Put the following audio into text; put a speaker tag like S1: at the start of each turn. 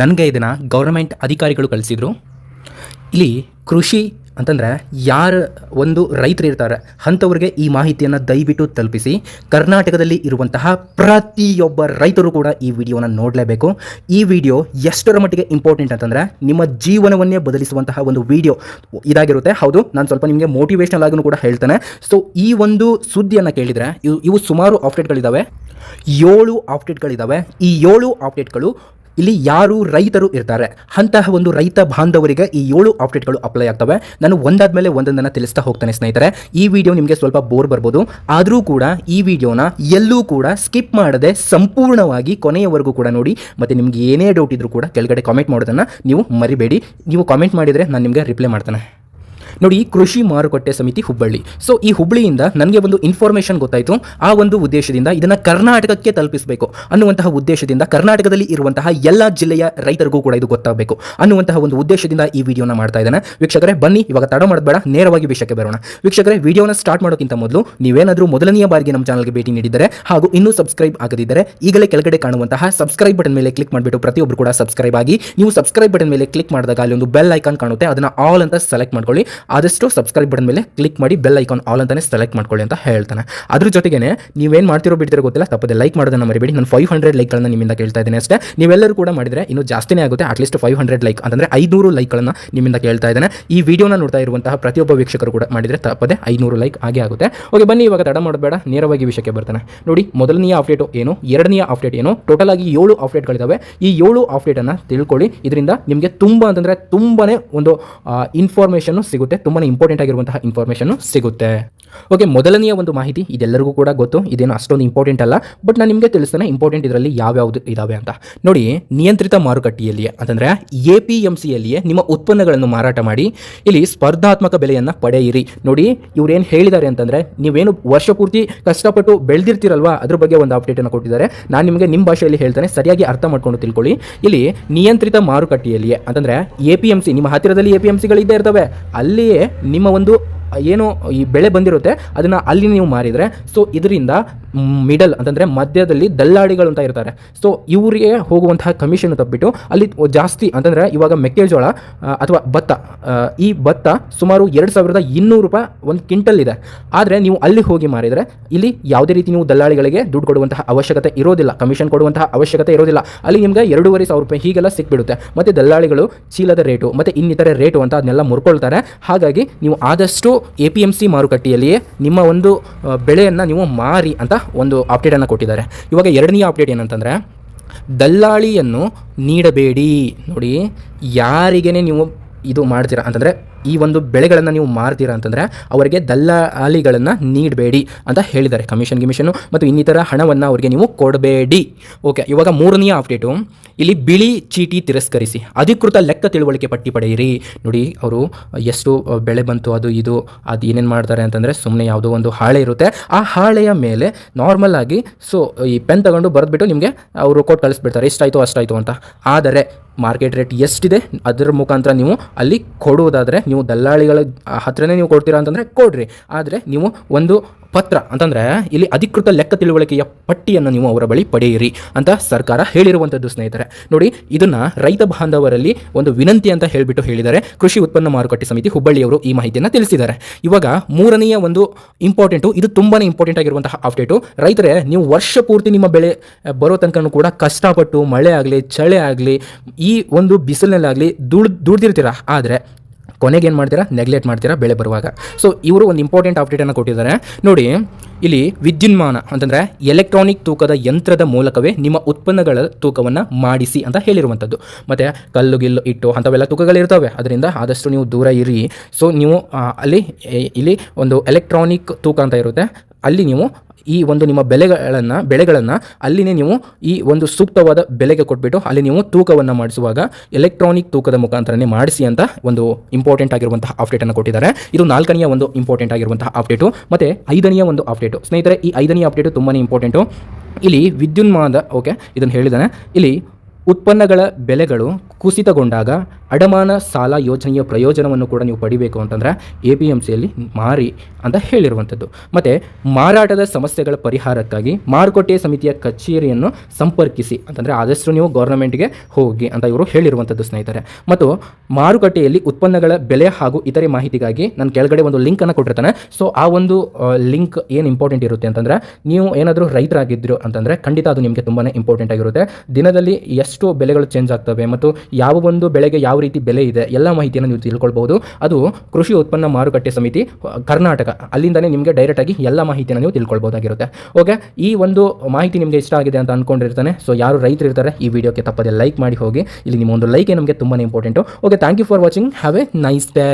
S1: ನನಗೆ ಇದನ್ನು ಗೌರ್ಮೆಂಟ್ ಅಧಿಕಾರಿಗಳು ಕಳಿಸಿದ್ರು. ಇಲ್ಲಿ ಕೃಷಿ ಅಂತಂದರೆ ಯಾರು ಒಂದು ರೈತರು ಇರ್ತಾರೆ, ಅಂಥವ್ರಿಗೆ ಈ ಮಾಹಿತಿಯನ್ನು ದಯವಿಟ್ಟು ತಲುಪಿಸಿ, ಕರ್ನಾಟಕದಲ್ಲಿ ಇರುವಂತಹ ಪ್ರತಿಯೊಬ್ಬ ರೈತರು ಕೂಡ ಈ ವಿಡಿಯೋನ ನೋಡಲೇಬೇಕು. ಈ ವಿಡಿಯೋ ಎಷ್ಟರ ಮಟ್ಟಿಗೆ ಇಂಪಾರ್ಟೆಂಟ್ ಅಂತಂದರೆ ನಿಮ್ಮ ಜೀವನವನ್ನೇ ಬದಲಿಸುವಂತಹ ಒಂದು ವಿಡಿಯೋ ಇದಾಗಿರುತ್ತೆ. ಹೌದು, ನಾನು ಸ್ವಲ್ಪ ನಿಮಗೆ ಮೋಟಿವೇಶ್ನಲ್ ಆಗೂ ಕೂಡ ಹೇಳ್ತೇನೆ. ಸೊ ಈ ಒಂದು ಸುದ್ದಿಯನ್ನು ಕೇಳಿದರೆ, ಇವು ಇವು ಸುಮಾರು ಅಪ್ಡೇಟ್ಗಳಿದ್ದಾವೆ ಏಳು ಅಪ್ಡೇಟ್ಗಳಿದ್ದಾವೆ ಈ ಏಳು ಅಪ್ಡೇಟ್ಗಳು ಇಲ್ಲಿ ಯಾರು ರೈತರು ಇರ್ತಾರೆ? ಅಂತಹ ಒಂದು ರೈತ ಬಾಂಧವರಿಗೆ ಈ ಏಳು ಅಪ್ಡೇಟ್ಗಳು ಅಪ್ಲೈ ಆಗ್ತವೆ. ನಾನು ಒಂದಾದ ಮೇಲೆ ಒಂದೊಂದನ್ನು ತಿಳಿಸ್ತಾ ಹೋಗ್ತಾನೆ ಸ್ನೇಹಿತರೆ. ಈ ವಿಡಿಯೋ ನಿಮಗೆ ಸ್ವಲ್ಪ ಬೋರ್ ಬರ್ಬೋದು. ಆದರೂ ಕೂಡ ಈ ವಿಡಿಯೋನ ಎಲ್ಲೂ ಕೂಡ ಸ್ಕಿಪ್ ಮಾಡದೆ ಸಂಪೂರ್ಣವಾಗಿ ಕೊನೆಯವರೆಗೂ ಕೂಡ ನೋಡಿ. ಮತ್ತು ನಿಮ್ಗೆ ಏನೇ ಡೌಟ್ ಇದ್ರೂ ಕೂಡ ಕೆಳಗಡೆ ಕಾಮೆಂಟ್ ಮಾಡೋದನ್ನು ನೀವು ಮರಿಬೇಡಿ. ನೀವು ಕಾಮೆಂಟ್ ಮಾಡಿದರೆ ನಾನು ನಿಮಗೆ ರಿಪ್ಲೈ ಮಾಡ್ತೇನೆ. ನೋಡಿ ಕೃಷಿ ಮಾರುಕಟ್ಟೆ ಸಮಿತಿ ಹುಬ್ಬಳ್ಳಿ. ಸೊ ಈ ಹುಬ್ಬಳ್ಳಿಯಿಂದ ನನಗೆ ಒಂದು ಇನ್ಫಾರ್ಮೇಷನ್ ಗೊತ್ತಾಯಿತು. ಆ ಒಂದು ಉದ್ದೇಶದಿಂದ ಇದನ್ನು ಕರ್ನಾಟಕಕ್ಕೆ ತಲುಪಿಸಬೇಕು. ಅನ್ನುವಂತಹ ಉದ್ದೇಶದಿಂದ ಕರ್ನಾಟಕದಲ್ಲಿ ಇರುವಂತಹ ಎಲ್ಲ ಜಿಲ್ಲೆಯ ರೈತರಿಗೂ ಕೂಡ ಇದು ಗೊತ್ತಾಗಬೇಕು. ಅನ್ನುವಂತಹ ಒಂದು ಉದ್ದೇಶದಿಂದ ಈ ವಿಡಿಯೋನ ಮಾಡ್ತಾ ಇದ್ದಾನೆ. ವೀಕ್ಷಕರೇ, ಬನ್ನಿ, ಇವಾಗ ತಡ ಮಾಡಬೇಡ, ನೇರವಾಗಿ ವಿಷಯಕ್ಕೆ ಬರೋಣ. ವೀಕ್ಷಕರೇ, ವಿಡಿಯೋನ ಸ್ಟಾರ್ಟ್ ಮಾಡೋಕ್ಕಿಂತ ಮೊದಲು ನೀವೇನಾದರೂ ಮೊದಲನೆಯ ಬಾರಿಗೆ ನಮ್ಮ ಚಾನಲ್ಗೆ ಭೇಟಿ ನೀಡಿದರೆ ಹಾಗೂ ಇನ್ನೂ ಸಬ್ಸ್ಕ್ರೈಬ್ ಆಗದಿದ್ದರೆ ಈಗಲೇ ಕೆಳಗಡೆ ಕಾಣುವಂತಹ ಸಬ್ಸ್ಕ್ರೈಬ್ ಬಟನ್ ಮೇಲೆ ಕ್ಲಿಕ್ ಮಾಡಿಬಿಟ್ಟು ಪ್ರತಿಯೊಬ್ಬರು ಕೂಡ ಸಬ್ಸ್ಕ್ರೈಬ್ ಆಗಿ, ನೀವು ಸಬ್ಸ್ಕ್ರೈಬ್ ಬಟನ್ ಮೇಲೆ ಕ್ಲಿಕ್ ಮಾಡಿದಾಗ ಅಲ್ಲಿ ಒಂದು ಬೆಲ್ ಐಕಾನ್ ಕಾಣುತ್ತೆ. ಅದನ್ನು ಆಲ್ ಅಂತ ಸೆಲೆಕ್ಟ್ ಮಾಡ್ಕೊಳ್ಳಿ. ಆದಷ್ಟು ಸಬ್ಸ್ಕ್ರೈಬ್ ಬಟನ್ ಮೇಲೆ ಕ್ಲಿಕ್ ಮಾಡಿ ಬೆಲ್ ಐಕಾನ್ ಆಲ್ ಅಂತಾನೆ ಸೆಲೆಕ್ಟ್ ಮಾಡ್ಕೊಳ್ಳಿ ಅಂತ ಹೇಳ್ತಾನೆ. ಅದ್ರ ಜೊತೆಗೆ ನೀವೇನು ಮಾಡ್ತಿರೋ ಬಿಡ್ತಿರೋ ಗೊತ್ತಿಲ್ಲ, ತಪ್ಪದೆ ಲೈಕ್ ಮಾಡೋದನ್ನ ಮರಿಬೇಡಿ. ನಾನು ಫೈವ್ ಹಂಡ್ರೆಡ್ ಲೈಕ್ಗಳನ್ನು ನಿಮ್ಮಿಂದ ಕೇಳ್ತಾ ಇದ್ದೇನೆ ಅಷ್ಟೇ. ನೀವೆಲ್ಲರೂ ಕೂಡ ಮಾಡಿದರೆ ಇನ್ನು ಜಾಸ್ತಿನೇ ಆಗುತ್ತೆ ಅಟ್ಲೀಸ್ಟ್ ಫೈವ್ ಹಂಡ್ರೆಡ್ ಲೈಕ್ ಅಂದರೆ ಐನೂರು ಲೈಕ್ಗಳನ್ನು ನಿಮ್ಮಿಂದ ಕೇಳ್ತಾ ಇದ್ದೇನೆ. ಈ ವಿಡಿಯೋನ ನೋಡ್ತಾ ಇರುವಂತಹ ಪ್ರತಿಯೊಬ್ಬ ವೀಕ್ಷಕರು ಕೂಡ ಮಾಡಿದರೆ ತಪ್ಪದೆ ಐನೂರು ಲೈಕ್ ಆಗೇ ಆಗುತ್ತೆ. ಓಕೆ ಬನ್ನಿ, ಇವಾಗ ತಡ ಮಾಡಬೇಡ ನೇರವಾಗಿ ವಿಷಯಕ್ಕೆ ಬರ್ತಾನೆ. ನೋಡಿ, ಮೊದಲನೆಯ ಅಪ್ಡೇಟು ಏನು, ಎರಡನೆಯ ಅಪ್ಡೇಟ್ ಏನು ಟೋಟಲ್ ಆಗಿ ಏಳು ಅಪ್ಡೇಟ್ಗಳಿದ್ದಾವೆ ಈ ಏಳು ಅಪ್ಡೇಟನ್ನು ತಿಳ್ಕೊಳ್ಳಿ. ಇದರಿಂದ ನಿಮಗೆ ತುಂಬ ಅಂತಂದರೆ ತುಂಬನೇ ಒಂದು ಇನ್ಫಾರ್ಮೇಷನ್ನು ಸಿಗುತ್ತೆ. ತುಂಬಾ ಇಂಪಾರ್ಟೆಂಟ್ ಆಗಿರುವಂತಹ ಇನ್ಫಾರ್ಮೇಷನ್ ಸಿಗುತ್ತೆ. ಓಕೆ ಮೊದಲನೆಯ ಒಂದು ಮಾಹಿತಿ ಇದೆಲ್ಲರಿಗೂ ಕೂಡ ಗೊತ್ತು. ಇದೇನು ಅಷ್ಟೊಂದು ಇಂಪಾರ್ಟೆಂಟ್ ಅಲ್ಲ. ಬಟ್ ನಾನು ನಿಮಗೆ ತಿಳಿಸ್ತೇನೆ ಇಂಪಾರ್ಟೆಂಟ್ ಇದರಲ್ಲಿ ಯಾವ್ಯಾವುದು ಇದಾವೆ ಅಂತ. ನೋಡಿ, ನಿಯಂತ್ರಿತ ಮಾರುಕಟ್ಟೆಯಲ್ಲಿಯೇ, ಅಂತಂದ್ರೆ ಎ ಪಿ ಎಂ ಸಿಯಲ್ಲಿಯೇ ನಿಮ್ಮ ಉತ್ಪನ್ನಗಳನ್ನು ಮಾರಾಟ ಮಾಡಿ, ಇಲ್ಲಿ ಸ್ಪರ್ಧಾತ್ಮಕ ಬೆಲೆಯನ್ನು ಪಡೆಯಿರಿ. ನೋಡಿ, ಇವ್ರೇನು ಹೇಳಿದ್ದಾರೆ ಅಂತಂದರೆ, ನೀವೇನು ವರ್ಷ ಪೂರ್ತಿ ಕಷ್ಟಪಟ್ಟು ಬೆಳೆದಿರ್ತೀರಲ್ವಾ? ಅದ್ರ ಬಗ್ಗೆ ಒಂದು ಅಪ್ಡೇಟನ್ನು ಕೊಟ್ಟಿದ್ದಾರೆ. ನಾನು ನಿಮಗೆ ನಿಮ್ಮ ಭಾಷೆಯಲ್ಲಿ ಹೇಳ್ತೇನೆ, ಸರಿಯಾಗಿ ಅರ್ಥ ಮಾಡ್ಕೊಂಡು ತಿಳ್ಕೊಳ್ಳಿ. ಇಲ್ಲಿ ನಿಯಂತ್ರಿತ ಮಾರುಕಟ್ಟೆಯಲ್ಲಿಯೇ, ಅಂತಂದ್ರೆ ಎ ಪಿ ಎಂ ಸಿ ನಿಮ್ಮ ಹತ್ತಿರದಲ್ಲಿ ಎ ಪಿ ಎಂ ಸಿಗಳಿದ್ದೇ ಇರ್ತವೆ. ಅಲ್ಲಿಯೇ ನಿಮ್ಮ ಒಂದು ಏನು ಈ ಬೆಳೆ ಬಂದಿರುತ್ತೆ, ಅದನ್ನು ಅಲ್ಲಿ ನೀವು ಮಾರಿದರೆ ಸೊ ಇದರಿಂದ ಮಿಡಲ್ ಅಂತಂದರೆ ಮಧ್ಯದಲ್ಲಿ ದಲ್ಲಾಳಿಗಳು ಅಂತ ಇರ್ತಾರೆ. ಸೊ ಇವರಿಗೆ ಹೋಗುವಂತಹ ಕಮಿಷನ್ ತಪ್ಪಿಟ್ಟು ಅಲ್ಲಿ ಜಾಸ್ತಿ ಅಂತಂದರೆ ಇವಾಗ ಮೆಕ್ಕೆಜೋಳ ಅಥವಾ ಭತ್ತ ಈ ಭತ್ತ ಸುಮಾರು ಎರಡು ಸಾವಿರದ ಇನ್ನೂರು ರೂಪಾಯಿ ಒಂದು ಕ್ವಿಂಟಲ್ ಇದೆ. ಆದರೆ ನೀವು ಅಲ್ಲಿ ಹೋಗಿ ಮಾರಿದರೆ ಇಲ್ಲಿ ಯಾವುದೇ ರೀತಿ ನೀವು ದಲ್ಲಾಳಿಗಳಿಗೆ ದುಡ್ಡು ಕೊಡುವಂತಹ ಅವಶ್ಯಕತೆ ಇರೋದಿಲ್ಲ ಕಮಿಷನ್ ಕೊಡುವಂತಹ ಅವಶ್ಯಕತೆ ಇರೋದಿಲ್ಲ. ಅಲ್ಲಿ ನಿಮಗೆ ಎರಡೂವರೆ ಸಾವಿರ ರೂಪಾಯಿ ಹೀಗೆಲ್ಲ ಸಿಕ್ಬಿಡುತ್ತೆ. ಮತ್ತು ದಲ್ಲಾಳಿಗಳು ಚೀಲದ ರೇಟು, ಮತ್ತು ಇನ್ನಿತರ ರೇಟು ಅಂತ ಅದನ್ನೆಲ್ಲ ಮುರ್ಕೊಳ್ತಾರೆ. ಹಾಗಾಗಿ ನೀವು ಆದಷ್ಟು ಎ ಪಿ ಎಂ ಸಿ ಮಾರುಕಟ್ಟೆಯಲ್ಲಿಯೇ ನಿಮ್ಮ ಒಂದು ಬೆಳೆಯನ್ನು ನೀವು ಮಾರಿ ಅಂತ ಒಂದು ಅಪ್ಡೇಟನ್ನು ಕೊಟ್ಟಿದ್ದಾರೆ. ಇವಾಗ ಎರಡನೇ ಅಪ್ಡೇಟ್ ಏನಂತಂದರೆ, ದಲ್ಲಾಳಿಯನ್ನು ನೀಡಬೇಡಿ. ನೋಡಿ ಯಾರಿಗೇ ನೀವು ಇದು ಮಾಡ್ತೀರಾ ಅಂತಂದರೆ ಈ ಒಂದು ಬೆಳೆಗಳನ್ನು ನೀವು ಮಾರ್ತೀರಾ ಅಂತಂದರೆ ಅವರಿಗೆ ದಲ್ಲಾಳಿಗಳನ್ನು ನೀಡಬೇಡಿ ಅಂತ ಹೇಳಿದ್ದಾರೆ ಕಮಿಷನ್ ಗಿಮಿಷನು ಮತ್ತು ಇನ್ನಿತರ ಹಣವನ್ನು ಅವರಿಗೆ ನೀವು ಕೊಡಬೇಡಿ. ಓಕೆ ಇವಾಗ ಮೂರನೆಯ ಅಪ್ಡೇಟು ಇಲ್ಲಿ ಬಿಳಿ ಚೀಟಿ ತಿರಸ್ಕರಿಸಿ, ಅಧಿಕೃತ ಲೆಕ್ಕ ತಿಳುವಳಿಕೆ ಪಟ್ಟಿ ಪಡೆಯಿರಿ. ನೋಡಿ, ಅವರು ಎಷ್ಟು ಬೆಳೆ ಬಂತು, ಅದು ಇದು, ಅದು ಏನೇನು ಮಾಡ್ತಾರೆ ಅಂತಂದರೆ ಸುಮ್ಮನೆ ಯಾವುದೋ ಒಂದು ಹಾಳೆ ಇರುತ್ತೆ. ಆ ಹಾಳೆಯ ಮೇಲೆ ನಾರ್ಮಲ್ ಆಗಿ ಸೊ ಈ ಪೆನ್ ತಗೊಂಡು ಬರೆದ್ಬಿಟ್ಟು ನಿಮಗೆ ಅವರು ಕೊಟ್ಟು ಕಳಿಸ್ಬಿಡ್ತಾರೆ, ಇಷ್ಟಾಯಿತು, ಅಷ್ಟಾಯಿತು ಅಂತ. ಆದರೆ ಮಾರ್ಕೆಟ್ ರೇಟ್ ಎಷ್ಟಿದೆ, ಅದರ ಮುಖಾಂತರ ನೀವು ಅಲ್ಲಿ ಕೊಡುವುದಾದರೆ ನೀವು ದಲ್ಲಾಳಿಗಳ ಹತ್ರನೇ ನೀವು ಕೊಡ್ತೀರಾ ಅಂತಂದರೆ ಕೊಡ್ರಿ. ಆದರೆ ನೀವು ಒಂದು ಪತ್ರ ಅಂತಂದರೆ ಇಲ್ಲಿ ಅಧಿಕೃತ ಲೆಕ್ಕ ತಿಳುವಳಿಕೆಯ ಪಟ್ಟಿಯನ್ನು ನೀವು ಅವರ ಬಳಿ ಪಡೆಯಿರಿ ಅಂತ ಸರ್ಕಾರ ಹೇಳಿರುವಂಥದ್ದು ಸ್ನೇಹಿತರೆ. ನೋಡಿ, ಇದನ್ನು ರೈತ ಬಾಂಧವರಲ್ಲಿ ಒಂದು ವಿನಂತಿ ಅಂತ ಹೇಳಿಬಿಟ್ಟು ಹೇಳಿದ್ದಾರೆ. ಕೃಷಿ ಉತ್ಪನ್ನ ಮಾರುಕಟ್ಟೆ ಸಮಿತಿ ಹುಬ್ಬಳ್ಳಿಯವರು ಈ ಮಾಹಿತಿಯನ್ನು ತಿಳಿಸಿದ್ದಾರೆ. ಇವಾಗ ಮೂರನೆಯ ಒಂದು ಇಂಪಾರ್ಟೆಂಟು ಇದು ತುಂಬಾ ಇಂಪಾರ್ಟೆಂಟ್ ಆಗಿರುವಂತಹ ಅಪ್ಡೇಟು ರೈತರೇ, ನೀವು ವರ್ಷ ಪೂರ್ತಿ ನಿಮ್ಮ ಬೆಳೆ ಬರೋ ತನಕನೂ ಕೂಡ ಕಷ್ಟಪಟ್ಟು ಮಳೆ ಆಗಲಿ, ಚಳಿ ಆಗಲಿ ಒಂದು ಬಿಸಿಲಿನಲ್ಲಾಗಲಿ ದುಡ್ ದುಡ್ದಿರ್ತೀರ? ಆದರೆ ಕೊನೆಗೆ ಏನು ಮಾಡ್ತೀರಾ? ನೆಗ್ಲೆಕ್ಟ್ ಮಾಡ್ತೀರಾ ಬೆಳೆ ಬರುವಾಗ. ಸೊ ಇವರು ಒಂದು ಇಂಪಾರ್ಟೆಂಟ್ ಅಪ್ಡೇಟನ್ನು ಕೊಟ್ಟಿದ್ದಾರೆ. ನೋಡಿ, ಇಲ್ಲಿ ವಿದ್ಯುನ್ಮಾನ ಅಂತಂದರೆ ಎಲೆಕ್ಟ್ರಾನಿಕ್ ತೂಕದ ಯಂತ್ರದ ಮೂಲಕವೇ ನಿಮ್ಮ ಉತ್ಪನ್ನಗಳ ತೂಕವನ್ನು ಮಾಡಿಸಿ ಅಂತ ಹೇಳಿರುವಂಥದ್ದು. ಮತ್ತು ಕಲ್ಲು, ಗಿಲ್ಲು, ಇಟ್ಟು ಅಂಥವೆಲ್ಲ ತೂಕಗಳಿರ್ತವೆ ಅದರಿಂದ ಆದಷ್ಟು ನೀವು ದೂರ ಇರಿ. ಸೊ ನೀವು ಅಲ್ಲಿ ಇಲ್ಲಿ ಒಂದು ಎಲೆಕ್ಟ್ರಾನಿಕ್ ತೂಕ ಅಂತ ಇರುತ್ತೆ. ಅಲ್ಲಿ ನೀವು ಈ ಒಂದು ನಿಮ್ಮ ಬೆಲೆಗಳನ್ನು, ಬೆಳೆಗಳನ್ನು ಅಲ್ಲಿನೇ ನೀವು ಈ ಒಂದು ಸೂಕ್ತವಾದ ಬೆಲೆಗೆ ಕೊಟ್ಬಿಟ್ಟು ಅಲ್ಲಿ ನೀವು ತೂಕವನ್ನು ಮಾಡಿಸುವಾಗ ಎಲೆಕ್ಟ್ರಾನಿಕ್ ತೂಕದ ಮುಖಾಂತರನೇ ಮಾಡಿಸಿ ಅಂತ ಒಂದು ಇಂಪಾರ್ಟೆಂಟ್ ಆಗಿರುವಂತಹ ಅಪ್ಡೇಟನ್ನು ಕೊಟ್ಟಿದ್ದಾರೆ. ಇದು ನಾಲ್ಕನೆಯ ಒಂದು ಇಂಪಾರ್ಟೆಂಟ್ ಆಗಿರುವಂತಹ ಅಪ್ಡೇಟು ಮತ್ತು ಐದನೆಯ ಒಂದು ಅಪ್ಡೇಟು ಸ್ನೇಹಿತರೆ, ಈ ಐದನೆಯ ಅಪ್ಡೇಟು ತುಂಬಾ ಇಂಪಾರ್ಟೆಂಟು ಇಲ್ಲಿ ವಿದ್ಯುನ್ಮಾನದ ಓಕೆ ಇದನ್ನು ಹೇಳಿದ್ದಾನೆ. ಇಲ್ಲಿ ಉತ್ಪನ್ನಗಳ ಬೆಲೆಗಳು ಕುಸಿತಗೊಂಡಾಗ ಅಡಮಾನ ಸಾಲ ಯೋಜನೆಯ ಪ್ರಯೋಜನವನ್ನು ಕೂಡ ನೀವು ಪಡಿಬೇಕು ಅಂತಂದರೆ ಎ ಪಿ ಎಂ ಸಿಯಲ್ಲಿ ಮಾರಿ ಅಂತ ಹೇಳಿರುವಂಥದ್ದು. ಮತ್ತು ಮಾರಾಟದ ಸಮಸ್ಯೆಗಳ ಪರಿಹಾರಕ್ಕಾಗಿ ಮಾರುಕಟ್ಟೆ ಸಮಿತಿಯ ಕಚೇರಿಯನ್ನು ಸಂಪರ್ಕಿಸಿ ಅಂತಂದರೆ ಆದಷ್ಟು ನೀವು ಗೌರ್ನಮೆಂಟ್ಗೆ ಹೋಗಿ ಅಂತ ಇವರು ಹೇಳಿರುವಂಥದ್ದು ಸ್ನೇಹಿತರೆ. ಮತ್ತು ಮಾರುಕಟ್ಟೆಯಲ್ಲಿ ಉತ್ಪನ್ನಗಳ ಬೆಲೆ ಹಾಗೂ ಇತರೆ ಮಾಹಿತಿಗಾಗಿ ನಾನು ಕೆಳಗಡೆ ಒಂದು ಲಿಂಕನ್ನು ಕೊಟ್ಟಿರ್ತಾನೆ. ಸೊ, ಆ ಒಂದು ಲಿಂಕ್ ಏನು ಇಂಪಾರ್ಟೆಂಟ್ ಇರುತ್ತೆ ಅಂತಂದರೆ ನೀವು ಏನಾದರೂ ರೈತರಾಗಿದ್ದರು ಅಂತಂದರೆ ಖಂಡಿತ ಅದು ನಿಮಗೆ ತುಂಬಾ ಇಂಪಾರ್ಟೆಂಟ್ ಆಗಿರುತ್ತೆ. ದಿನದಲ್ಲಿ ಎಷ್ಟು ಬೆಲೆಗಳು ಚೇಂಜ್ ಆಗ್ತವೆ ಮತ್ತು ಯಾವ ಒಂದು ಬೆಳೆಗೆ ಯಾವ ರೀತಿ ಬೆಲೆ ಇದೆ ಎಲ್ಲ ಮಾಹಿತಿಯನ್ನು ನೀವು ತಿಳ್ಕೊಳ್ಬಹುದು. ಅದು ಕೃಷಿ ಉತ್ಪನ್ನ ಮಾರುಕಟ್ಟೆ ಸಮಿತಿ, ಕರ್ನಾಟಕ. ಅಲ್ಲಿಂದನೇ ನಿಮಗೆ ಡೈರೆಕ್ಟಾಗಿ ಎಲ್ಲ ಮಾಹಿತಿಯನ್ನು ನೀವು ತಿಳ್ಕೊಳ್ಬೋದಾಗಿರುತ್ತೆ ಓಕೆ ಈ ಒಂದು ಮಾಹಿತಿ ನಿಮಗೆ ಇಷ್ಟ ಆಗಿದೆ ಅಂತ ಅಂದ್ಕೊಂಡಿರ್ತಾನೆ ಸೊ ಯಾರು ರೈತರು ಇರ್ತಾರೆ, ಈ ವಿಡಿಯೋಕ್ಕೆ ತಪ್ಪದೆ ಲೈಕ್ ಮಾಡಿ ಹೋಗಿ. ಇಲ್ಲಿ ನಿಮ್ಮ ಒಂದು ಲೈಕ್ ನಮಗೆ ತುಂಬಾ important okay thank you for watching have a nice day